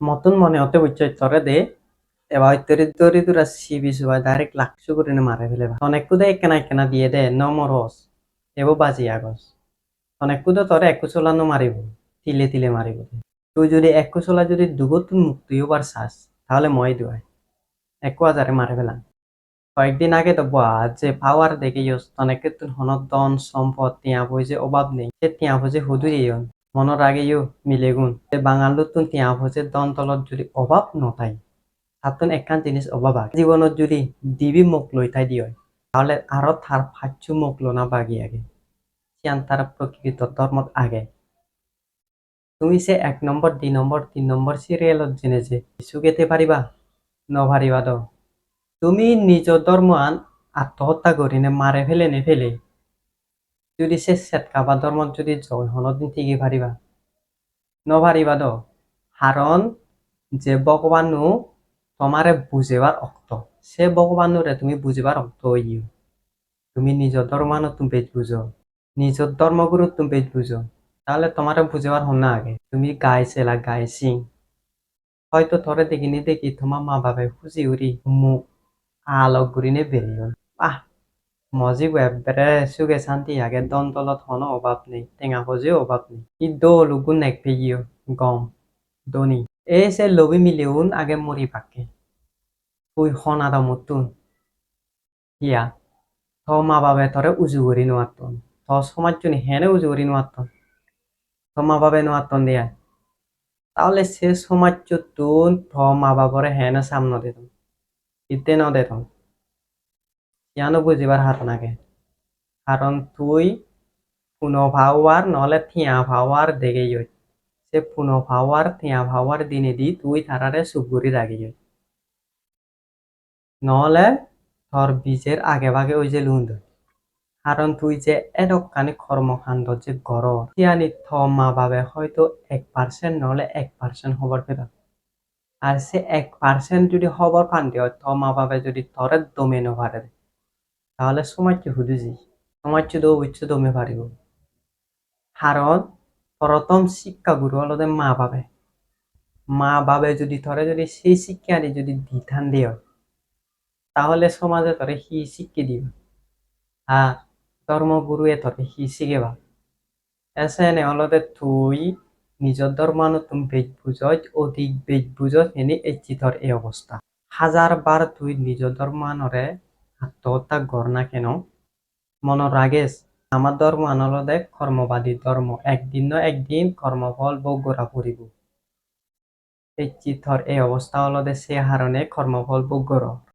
মতন মনে হতে বুঝছ তরে দে। এবার তরি তরি তোরা সিবি সুবাই ডাইরেক্ট লাকশো করে মারে ফেলে অনেক কুদে একখানা একখানা দিয়ে দে নমরস এব বাজি আগস। অনেক কুদে তরে একু চলানো মারিব, তিলে তিলে মারিব তুই যদি একু চলা যদি দুগতুন মুক্তি হবার চাস, তাহলে মই দুয়াই। একু হাজারে মারে ফেলাম। কয়েকদিন আগে তো বা যে পাওয়ার দেখে ইয়স অনেকে তুন হনত দন সম্পদ তিয়া যে অভাব নেই সে তিয়া ভোজে হুদুরি ইয়ন মনৰ আগে ইও মিলে গুণ যে বাঙালত তিয়া ভোজে দন তলত যদি অভাব নথাই তাতন একখান জিনিস অভাব আগে। জীবনত যদি দিবি মুখ লৈ থাই দিয় তাহলে আরও তার ফাচ্ছু মুখ লোনা বাগি আগে। সিয়ান তার প্রকৃত ধর্মত আগে। তুমি সে এক নম্বর দুই নম্বর তিন নম্বর সিরিয়ালত জেনে যে কিছু গেতে পারিবা নভারিবা দ। তুমি নিজ ধর্ম আন আত্মহত্যা করি নে মারে ফেলে নে ফেলে যদি সে সেটকাবা ধর্মত যদি জয় হনদিন ঠিকই পারিবা নভারিবা দ। হারণ যে ভগবানু তোমারে বুঝেবার অক্ত। সে ভগবানুরে তুমি বুঝিবার অক্ত ইউ। তুমি নিজ ধর্মানো তুমি বেজ। বুঝো নিজ ধর্মগুরু তুমি বেজ। বুঝো তাহলে তোমারে বুঝেবার হন না আগে। তুমি গাই সেলা গাই সিং হয়তো থরে দেখিনি দেখি তোমার মা বাবা খুশি উড়ি মুখ আলোক গুরিনে বেরিয়ে আহ মজি এবারে সুগে শান্তি আগে দন তলত হন অভাব নেই টেঙা ভোজে অভাব নেই ই দোল গুণ এক পেগিও গম দনি এই সে লবি মিলিউন আগে মরি পাকে তুই হনাদা মতুন হিয়া থ মা বাবে থরে উজু করি নোয়াতন থ সমাজ জনি হেনে উজু করি নোয়াতন থ মা বাবে নোয়াতন দিয়া তাহলে সে সমাজ তুন থ মা বাবরে হেনে সামনে দিত ইতে ন দিত ইয়ানো বুঝিবার হাত নাগে। কারণ তুই পুনো ভাওয়ার নহলে থিয়া ভাওয়ার দেখে ইয় সে পুনো ভাওয়ার থিয়া ভাওয়ার দিনে দি তুই তারারে সুগুরি রাগি ইয় নহলে তোর বীজের আগে ভাগে ওই যে লুন্দ কারণ তুই যে এরকানি কর্মকাণ্ড যে গর তিয়ানি থ মা বাবে হয়তো এক পার্সেন্ট নহলে এক পার্সেন্ট খবর পেবা আর সে এক পার্সেন্ট যদি খবর পান দিও থ মা বাবে যদি তরে দমে নপারে তাহলে সমাজকে হুদুজি সমাজকে দৌ বুঝছে দমে পারিব কারণ প্রথম শিক্ষা গুরু হলো যে মা বাবে মা বাবে যদি ধরে যদি সেই শিক্ষাটি যদি দিঠান দিও তাহলে সমাজে ধরে হি শিক্ষি দিব। আর ধর্মগুরুয়ে ধরে হি শিখেবা এসে নে হলতে তুই নিজের ধর্মানো তুমি বেজ বুঝত অধিক বেজ বুঝত এনে এই চিতর এই অবস্থা হাজার বার তুই নিজ ধর্মানরে আত্মহত্যা কর না কেন? মন রাগেস আমার ধর্ম আনলদে কর্মবাদী ধর্ম একদিন ন একদিন কর্মফল ভোগ করা পড়িব এই চিথর এই অবস্থা হলদে সে হারণে কর্মফল ভোগ কর